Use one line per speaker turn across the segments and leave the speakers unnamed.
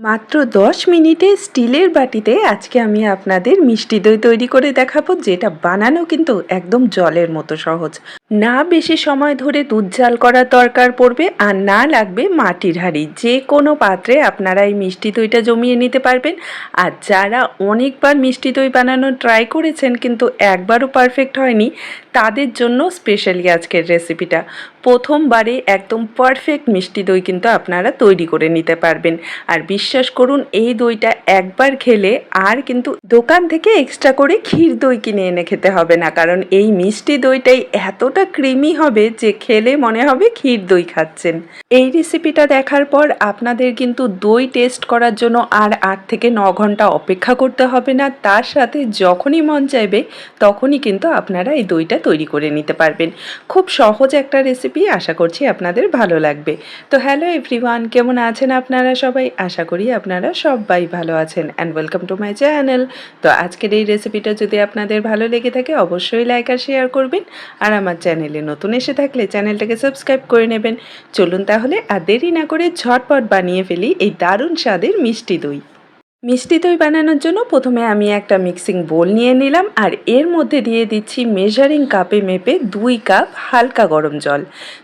মাত্র দশ মিনিটে স্টিলের বাটিতে আজকে আমি আপনাদের মিষ্টি দই তৈরি করে দেখাবো, যেটা বানানো কিন্তু একদম জলের মতো সহজ। না বেশি সময় ধরে দুধ জাল করার দরকার পড়বে আর না লাগবে মাটির হাঁড়ি। যে কোনো পাত্রে আপনারা এই মিষ্টি দইটা জমিয়ে নিতে পারবেন। আর যারা অনেকবার মিষ্টি দই বানানো ট্রাই করেছেন কিন্তু একবারও পারফেক্ট হয়নি, তাদের জন্য স্পেশালি আজকের রেসিপিটা। প্রথমবারে একদম পারফেক্ট মিষ্টি দই কিন্তু আপনারা তৈরি করে নিতে পারবেন। আর বিশ্বাস করুন, এই দইটা একবার খেলে আর কিন্তু দোকান থেকে এক্সট্রা করে ক্ষীর দই কিনে এনে খেতে হবে না। কারণ এই মিষ্টি দইটাই এতটা ক্রিমি হবে যে খেলে মনে হবে ক্ষীর দই খাচ্ছেন। এই রেসিপিটা দেখার পর আপনাদের কিন্তু দই টেস্ট করার জন্য আর আট থেকে ন ঘণ্টা অপেক্ষা করতে হবে না। তার সাথে যখনই মন চাইবে তখনই কিন্তু আপনারা এই দইটা তৈরি করে নিতে পারবেন। খুব সহজ একটা রেসিপি আশা করছি আপনাদের ভালো লাগবে। তো হ্যালো এভরিওয়ান কেমন আছেন আপনারা সবাই? আশা করি আপনারা সবাই ভালো আছেন and welcome to my channel তো আজকের এই রেসিপিটা যদি আপনাদের ভালো লেগে থাকে, অবশ্যই লাইক আর শেয়ার করবেন। আর আমার চ্যানেলে নতুন এসে থাকলে চ্যানেলটাকে সাবস্ক্রাইব করে নেবেন। চলুন তাহলে আর দেরি না করে ঝটপট বানিয়ে ফেলি এই দারুণ স্বাদের মিষ্টি দই। মিষ্টি দই বানানোর জন্য প্রথমে আমি একটা মিক্সিং বোল নিয়ে নিলাম আর এর মধ্যে দিয়ে দিচ্ছি মেজারিং কাপে মেপে দুই কাপ হালকা গরম জল।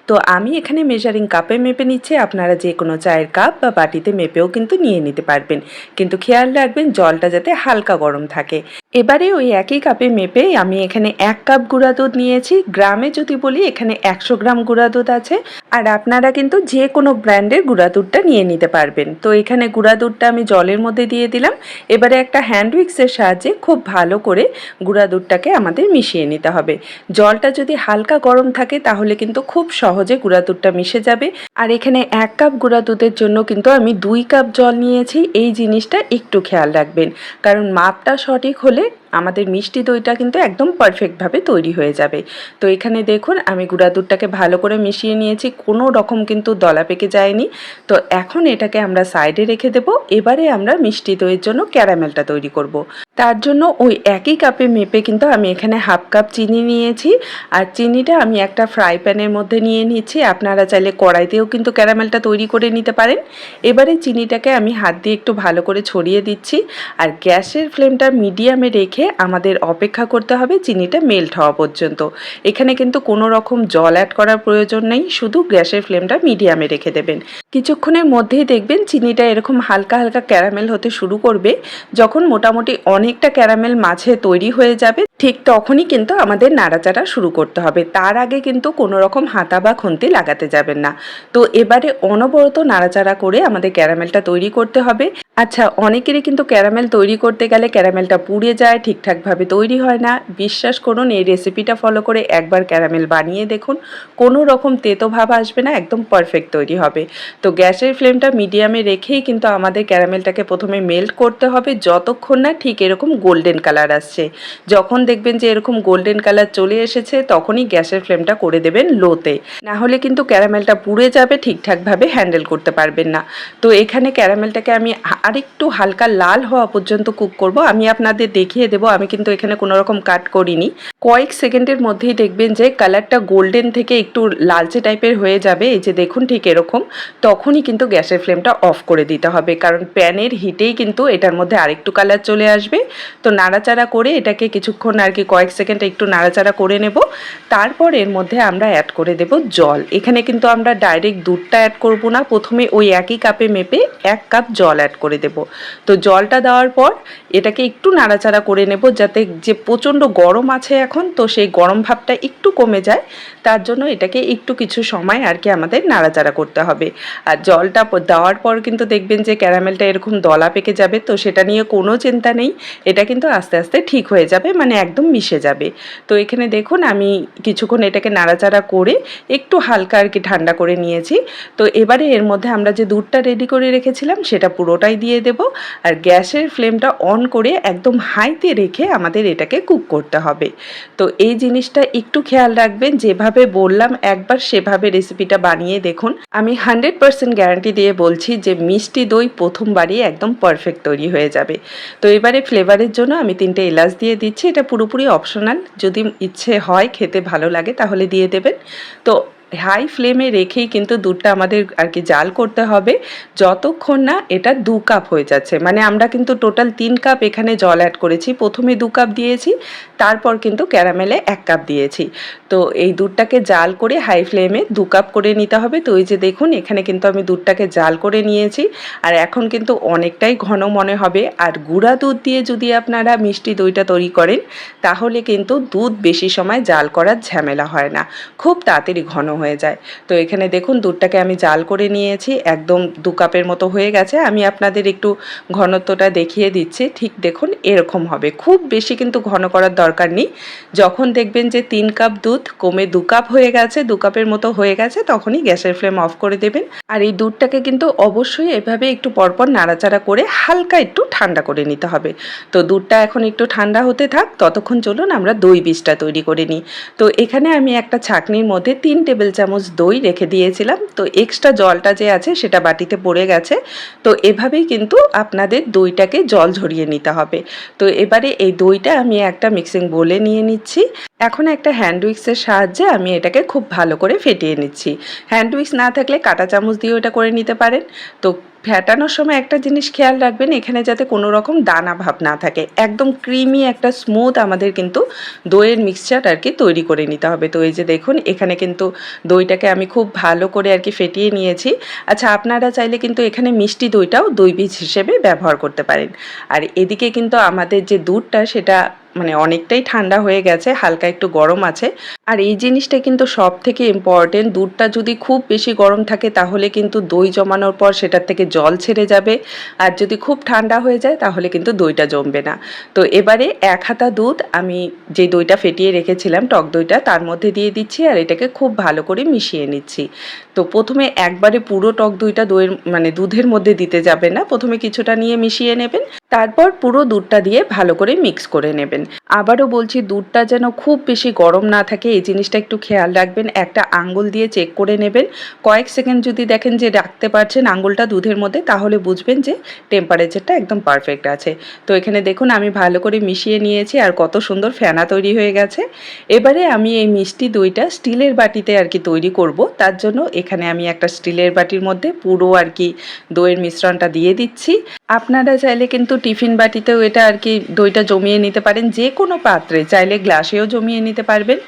তো আমি এখানে মেজারিং কাপে মেপে নিচ্ছি, আপনারা যে কোনো চায়ের কাপ বা বাটিতে মেপেও কিন্তু নিয়ে নিতে পারবেন। কিন্তু খেয়াল রাখবেন জলটা যাতে হালকা গরম থাকে। এবারে ওই একই কাপে মেপে আমি এখানে এক কাপ গুঁড়া দুধ নিয়েছি। গ্রামে যদি বলি, এখানে একশো গ্রাম গুঁড়া দুধ আছে আর আপনারা কিন্তু যে কোনো ব্র্যান্ডের গুঁড়া দুধটা নিয়ে নিতে পারবেন। তো এখানে গুঁড়া দুধটা আমি জলের মধ্যে দিয়ে দিলাম। এবারে একটা হ্যান্ড উইক্সের সাহায্যে খুব ভালো করে গুঁড়া দুধটাকে আমাদের মিশিয়ে নিতে হবে। জলটা যদি হালকা গরম থাকে, তাহলে কিন্তু খুব সহজে গুঁড়া দুধটা মিশে যাবে। আর এখানে এক কাপ গুঁড়া দুধের জন্য কিন্তু আমি দুই কাপ জল নিয়েছি। এই জিনিসটা একটু খেয়াল রাখবেন। কারণ মাপটা সঠিক হলে আমাদের মিষ্টি দইটা কিন্তু একদম পারফেক্টভাবে তৈরি হয়ে যাবে। তো এখানে দেখুন, আমি গুঁড়া দুধটাকে ভালো করে মিশিয়ে নিয়েছি, কোনো রকম কিন্তু দলা পেকে যায়নি। তো এখন এটাকে আমরা সাইডে রেখে দেব, এবারে আমরা মিষ্টি দইয়ের জন্য ক্যারামেলটা তৈরি করব। তার জন্য ওই একই কাপে মেপে কিন্তু আমি এখানে হাফ কাপ চিনি নিয়েছি, আর চিনিটা আমি একটা ফ্রাই প্যানের মধ্যে নিয়ে নিচ্ছি, আপনারা চাইলে কড়াইতেও কিন্তু ক্যারামেলটা তৈরি করে নিতে পারেন। এবারে চিনিটাকে আমি হাত দিয়ে একটু ভালো করে ছড়িয়ে দিচ্ছি, আর গ্যাসের ফ্লেমটা মিডিয়ামে রেখে আমাদের অপেক্ষা করতে হবে চিনিটা মেল্ট হওয়া পর্যন্ত। এখানে কিন্তু কোনো রকম জল অ্যাড করার প্রয়োজন নেই, শুধু গ্যাসের ফ্লেমটা মিডিয়ামে রেখে দেবেন। কিছুক্ষণের মধ্যেই দেখবেন চিনিটা এরকম হালকা হালকা ক্যারামেল হতে শুরু করবে, যখন মোটামুটি অনেকটা ক্যারামেল মাঝে তৈরি হয়ে যাবে। ঠিক তখনই কিন্তু আমাদের নাড়াচাড়া শুরু করতে হবে। তার আগে কিন্তু কোনো রকম হাতা বা খুন্তি লাগাতে যাবেন না। তো এবারে অনবরত নাড়াচাড়া করে আমাদের ক্যারামেলটা তৈরি করতে হবে। আচ্ছা অনেকেরই কিন্তু ক্যারামেল তৈরি করতে গেলে ক্যারামেলটা পুড়ে যায়, ঠিকঠাকভাবে তৈরি হয় না। বিশ্বাস করুন, এই রেসিপিটা ফলো করে একবার ক্যারামেল বানিয়ে দেখুন। কোনো রকম তেতো ভাব আসবে না, একদম পারফেক্ট তৈরি হবে। তো গ্যাসের ফ্লেমটা মিডিয়ামে রেখেই কিন্তু আমাদের ক্যারামেলটাকে প্রথমে মেল্ট করতে হবে। যতক্ষণ না ঠিক এরকম গোল্ডেন কালার আসছে। যখন দেখবেন যে এরকম গোল্ডেন কালার চলে এসেছে, তখনই গ্যাসের ফ্লেমটা করে দেবেন লোতে। না হলে কিন্তু ক্যারামেলটা পুড়ে যাবে, ঠিকঠাকভাবে হ্যান্ডেল করতে পারবেন না। তো এখানে ক্যারামেলটাকে আমি আরেকটু হালকা লাল হওয়া পর্যন্ত কুক করব। আমি আপনাদের দেখিয়ে দেবো, আমি কিন্তু এখানে কোনো রকম কাট করিনি। কয়েক সেকেন্ডের মধ্যেই দেখবেন যে কালারটা গোল্ডেন থেকে একটু লালচে টাইপের হয়ে যাবে। এই যে দেখুন ঠিক এরকম, তখনই কিন্তু গ্যাসের ফ্লেমটা অফ করে দিতে হবে। কারণ প্যানের হিটেই কিন্তু এটার মধ্যে আরেকটু কালার চলে আসবে। তো নাড়াচাড়া করে এটাকে কিছুক্ষণ আর কি কয়েক সেকেন্ড একটু নাড়াচাড়া করে নেব। তারপর এর মধ্যে আমরা অ্যাড করে দেব জল। এখানে কিন্তু আমরা ডাইরেক্ট দুধটা অ্যাড করব না। প্রথমে ওই একই কাপে মেপে এক কাপ জল অ্যাড করে দেব। তো জলটা দেওয়ার পর এটাকে একটু নাড়াচাড়া করে নেব যাতে যে প্রচণ্ড গরম আছে এখন, তো সেই গরম ভাবটা একটু কমে যায়। তার জন্য এটাকে একটু কিছু সময় আর কি আমাদের নাড়াচাড়া করতে হবে। আর জলটা দেওয়ার পর কিন্তু দেখবেন যে ক্যারামেলটা এরকম দলা পেকে যাবে, তো সেটা নিয়ে কোনো চিন্তা নেই। এটা কিন্তু আস্তে আস্তে ঠিক হয়ে যাবে। মানে একদম মিশে যাবে। তো এখানে দেখুন আমি কিছুক্ষণ এটাকে নাড়াচাড়া করে একটু হালকা আর কি ঠান্ডা করে নিয়েছি। তো এবারে এর মধ্যে আমরা যে দুধটা রেডি করে রেখেছিলাম সেটা পুরোটাই দিয়ে দেব। আর গ্যাসের ফ্লেমটা অন করে একদম হাইতে রেখে আমাদের এটাকে কুক করতে হবে। তো এই জিনিসটা একটু খেয়াল রাখবেন, যেভাবে বললাম একবার সেভাবে রেসিপিটা বানিয়ে দেখুন। আমি হান্ড্রেড পারসেন্ট গ্যারান্টি দিয়ে বলছি যে মিষ্টি দই প্রথমবারই একদম পারফেক্ট তৈরি হয়ে যাবে। তো এবারে ফ্লেভারের জন্য আমি তিনটে এলাচ দিয়ে দিচ্ছি, এটা পুরোপুরি অপশনাল যদি ইচ্ছে হয় খেতে ভালো লাগে তাহলে দিয়ে দেবেন। তো হাই ফ্লেমে রেখেই কিন্তু দুধটা আমাদের আর কি জাল করতে হবে। যতক্ষণ না এটা দু কাপ হয়ে যাচ্ছে। মানে আমরা কিন্তু টোটাল তিন কাপ এখানে জল অ্যাড করেছি। প্রথমে দু কাপ দিয়েছি, তারপর কিন্তু ক্যারামেলে এক কাপ দিয়েছি। তো এই দুধটাকে জাল করে হাই ফ্লেমে দু কাপ করে নিতে হবে। তো এই যে দেখুন, এখানে কিন্তু আমি দুধটাকে জাল করে নিয়েছি। আর এখন কিন্তু অনেকটাই ঘন মনে হবে। আর গুঁড়া দুধ দিয়ে যদি আপনারা মিষ্টি দইটা তৈরি করেন, তাহলে কিন্তু দুধ বেশি সময় জাল করার ঝামেলা হয় না। খুব তাড়াতাড়ি ঘন হয়ে যায়। তো এখানে দেখুন দুধটাকে আমি জাল করে নিয়েছি, একদম দু কাপের মতো হয়ে গেছে। আমি আপনাদের একটু ঘনত্বটা দেখিয়ে দিচ্ছি, ঠিক দেখুন এরকম হবে। খুব বেশি কিন্তু ঘন করার দরকার নেই। যখন দেখবেন যে তিন কাপ দুধ কমে দু কাপ হয়ে গেছে, দু কাপের মতো হয়ে গেছে, তখনই গ্যাসের ফ্লেম অফ করে দেবেন। আর এই দুধটাকে কিন্তু অবশ্যই এভাবে একটু পরপর নাড়াচাড়া করে হালকা একটু ঠান্ডা করে নিতে হবে। তো দুধটা এখন একটু ঠান্ডা হতে থাক, ততক্ষণ চলুন আমরা দই বীজটা তৈরি করে নিই। তো এখানে আমি একটা ছাকনির মধ্যে তিন টেবিল চামচ দই রেখে দিয়েছিলাম। তো এক্সট্রা জলটা যে আছে সেটা বাটিতে পড়ে গেছে। তো এভাবেই কিন্তু আপনাদের দইটাকে জল ঝরিয়ে নিতে হবে। তো এবারে এই দইটা আমি একটা মিক্সিং বোলে নিয়ে নিচ্ছি। এখন একটা হ্যান্ড উইক্সের সাহায্যে আমি এটাকে খুব ভালো করে ফেটিয়ে নিচ্ছি। হ্যান্ড উইক্স না থাকলে কাটা চামচ দিয়েও এটা করে নিতে পারেন। তো ফেটানোর সময় একটা জিনিস খেয়াল রাখবেন, এখানে যাতে কোনো রকম দানা ভাব না থাকে। একদম ক্রিমি একটা স্মুথ আমাদের কিন্তু দইয়ের মিক্সচার আর কি তৈরি করে নিতে হবে। তো এই যে দেখুন, এখানে কিন্তু দইটাকে আমি খুব ভালো করে আর কি ফেটিয়ে নিয়েছি। আচ্ছা আপনারা চাইলে কিন্তু এখানে মিষ্টি দইটাও দই বীজ হিসেবে ব্যবহার করতে পারেন। আর এদিকে কিন্তু আমাদের যে দুধটা, সেটা মানে অনেকটাই ঠান্ডা হয়ে গেছে, হালকা একটু গরম আছে। আর এই জিনিসটা কিন্তু সব থেকে ইম্পর্টেন্ট দুধটা যদি খুব বেশি গরম থাকে তাহলে কিন্তু দই জমানোর পর সেটার থেকে জল ছেড়ে যাবে। আর যদি খুব ঠান্ডা হয়ে যায় তাহলে কিন্তু দইটা জমবে না। তো এবারে এক হাতা দুধ, আমি যে দইটা ফেটিয়ে রেখেছিলাম, টক দইটা, তার মধ্যে দিয়ে দিচ্ছি আর এটাকে খুব ভালো করে মিশিয়ে নিচ্ছি। তো প্রথমে একবারে পুরো টক দইটা দইয়ের মানে দুধের মধ্যে দিতে যাবে না। প্রথমে কিছুটা নিয়ে মিশিয়ে নেবেন, তারপর পুরো দুধটা দিয়ে ভালো করে মিক্স করে নেবেন। আবারও বলছি, দুধটা যেন খুব বেশি গরম না থাকে, এই জিনিসটা একটু খেয়াল রাখবেন। একটা আঙ্গুল দিয়ে চেক করে নেবেন। কয়েক সেকেন্ড যদি দেখেন যে রাখতে পারছেন আঙ্গুলটা দুধের মধ্যে, তাহলে বুঝবেন যে টেম্পারেচারটা একদম পারফেক্ট আছে। তো এখানে দেখুন, আমি ভালো করে মিশিয়ে নিয়েছি, আর কত সুন্দর ফেনা তৈরি হয়ে গেছে। এবারে আমি এই মিষ্টি দইটা স্টিলের বাটিতে আর কি তৈরি করব, তার জন্য এখানে আমি একটা স্টিলের বাটির মধ্যে পুরো আর কি দইয়ের মিশ্রণটা দিয়ে দিচ্ছি। আপনারা চাইলে কিন্তু টিফিন বাটিতেও এটা আর কি দইটা জমিয়ে নিতে পারেন, যে কোনো পাত্রে চাইলে গ্লাসেও জমিয়ে নিতে পারবেন।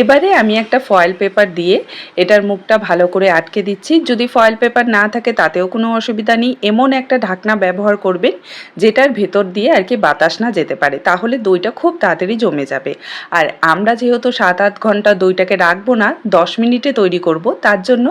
এবারে আমি একটা ফয়েল পেপার দিয়ে এটার মুখটা ভালো করে আটকে দিচ্ছি। যদি ফয়েল পেপার না থাকে তাতেও কোনো অসুবিধা নেই। এমন একটা ঢাকনা ব্যবহার করবেন, যেটার ভেতর দিয়ে আর কি বাতাস না যেতে পারে। তাহলে দইটা খুব তাড়াতাড়ি জমে যাবে। আর আমরা যেহেতু সাত আট ঘণ্টা দইটাকে রাখব না, দশ মিনিটে তৈরি করব, তার জন্য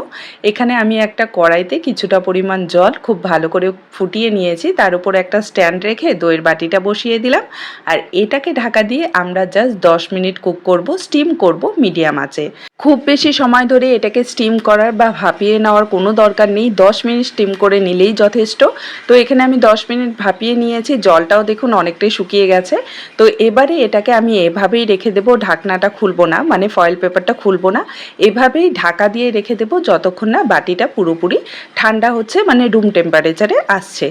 এখানে আমি একটা কড়াইতে কিছুটা পরিমাণ জল খুব ভালো করে ফুটিয়ে নিয়েছি। তার উপর একটা স্ট্যান্ড রেখে দইয়ের বাটিটা বসিয়ে দিলাম। আর এটাকে ঢাকা দিয়ে আমরা জাস্ট দশ মিনিট কুক করব স্টিম করব মিডিয়াম আঁচে। খুব বেশি সময় ধরে এটাকে স্টিম করার বা ভাপিয়ে নেওয়ার কোনো দরকার নেই। দশ মিনিট স্টিম করে নিলেই যথেষ্ট। তো এখানে আমি দশ মিনিট ভাপিয়ে নিয়েছি, জলটাও দেখুন অনেকটাই শুকিয়ে গেছে। তো এবারে এটাকে আমি এভাবেই রেখে দেবো, ঢাকনাটা খুলবো না মানে ফয়েল পেপারটা খুলবো না। এভাবেই ঢাকা দিয়ে রেখে দেবো যতক্ষণ না বাটিটা পুরোপুরি ঠান্ডা হচ্ছে মানে রুম টেম্পারেচারে আসছে।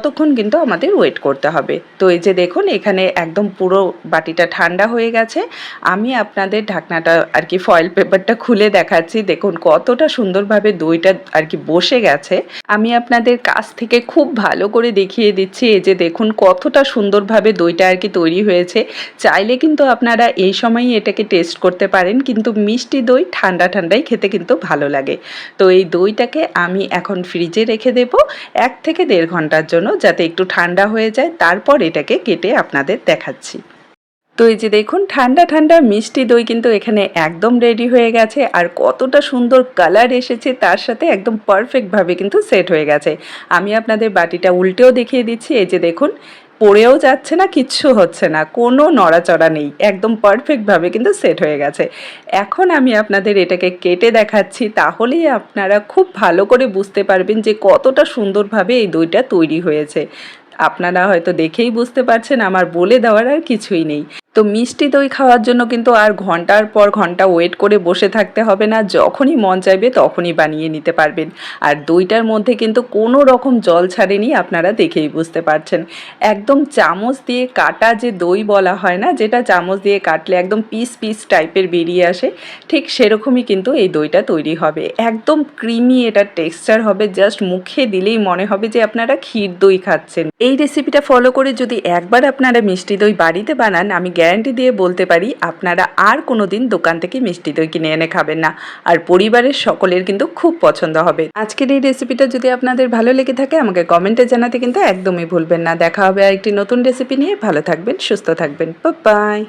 ততক্ষণ কিন্তু আমাদের ওয়েট করতে হবে। তো এই যে দেখুন, এখানে একদম পুরো বাটিটা ঠান্ডা হয়ে গেছে। আমি আপনাদের ঢাকনাটা আর কি ফয়েল পেপারটা খুলে দেখাচ্ছি। দেখুন, কতটা সুন্দরভাবে দইটা আর কি বসে গেছে। আমি আপনাদের কাছ থেকে খুব ভালো করে দেখিয়ে দিচ্ছি। এই যে দেখুন, কতটা সুন্দরভাবে দইটা আর কি তৈরি হয়েছে। চাইলে কিন্তু আপনারা এই সময়ই এটাকে টেস্ট করতে পারেন, কিন্তু মিষ্টি দই ঠান্ডা ঠান্ডাই খেতে কিন্তু ভালো লাগে। তো এই দইটাকে আমি এখন ফ্রিজে রেখে দেব। এক থেকে দেড় ঘণ্টার জন্য যাতে একটু ঠান্ডা হয়ে যায়, তারপর এটাকে কেটে আপনাদের দেখাচ্ছি। তো এই যে দেখুন, ঠান্ডা ঠান্ডা মিষ্টি দই কিন্তু এখানে একদম রেডি হয়ে গেছে আর কতটা সুন্দর কালার এসেছে তার সাথে একদম পারফেক্টভাবে কিন্তু সেট হয়ে গেছে। আমি আপনাদের বাটিটা উল্টেও দেখিয়ে দিচ্ছি, এই যে দেখুন পড়েও যাচ্ছে না, কিচ্ছু হচ্ছে না। কোনো নড়াচড়া নেই। একদম পারফেক্টভাবে কিন্তু সেট হয়ে গেছে। এখন আমি আপনাদের এটাকে কেটে দেখাচ্ছি, তাহলেই আপনারা খুব ভালো করে বুঝতে পারবেন যে কতটা সুন্দরভাবে এই দইটা তৈরি হয়েছে। আপনারা হয়তো দেখেই বুঝতে পারছেন, আমার বলে দেওয়ার আর কিছুই নেই। তো মিষ্টি দই খাওয়ার জন্য কিন্তু আর ঘণ্টার পর ঘণ্টা ওয়েট করে বসে থাকতে হবে না। যখনই মন চাইবে তখনই বানিয়ে নিতে পারবেন। আর দইটার মধ্যে কিন্তু কোনো রকম জল ছাড়েনি আপনারা দেখেই বুঝতে পারছেন। একদম চামচ দিয়ে কাটা যে দই বলা হয় না, যেটা চামচ দিয়ে কাটলে একদম পিস পিস টাইপের বেরিয়ে আসে, ঠিক সেরকমই কিন্তু এই দইটা তৈরি হবে। একদম ক্রিমি এটার টেক্সচার হবে জাস্ট মুখে দিলেই মনে হবে যে আপনারা ক্ষীর দই খাচ্ছেন। এই রেসিপিটা ফলো করে যদি একবার আপনারা মিষ্টি দই বাড়িতে বানান, আমি গ্যারান্টি দিয়ে বলতে পারি, আপনারা আর কোনো দিন দোকান থেকে মিষ্টি দই কিনে এনে খাবেন না। আর পরিবারের সকলের কিন্তু খুব পছন্দ হবে। আজকের এই রেসিপিটা যদি আপনাদের ভালো লেগে থাকে, আমাকে কমেন্টে জানাতে কিন্তু একদমই ভুলবেন না। দেখা হবে আর একটি নতুন রেসিপি নিয়ে। ভালো থাকবেন, সুস্থ থাকবেন। বাই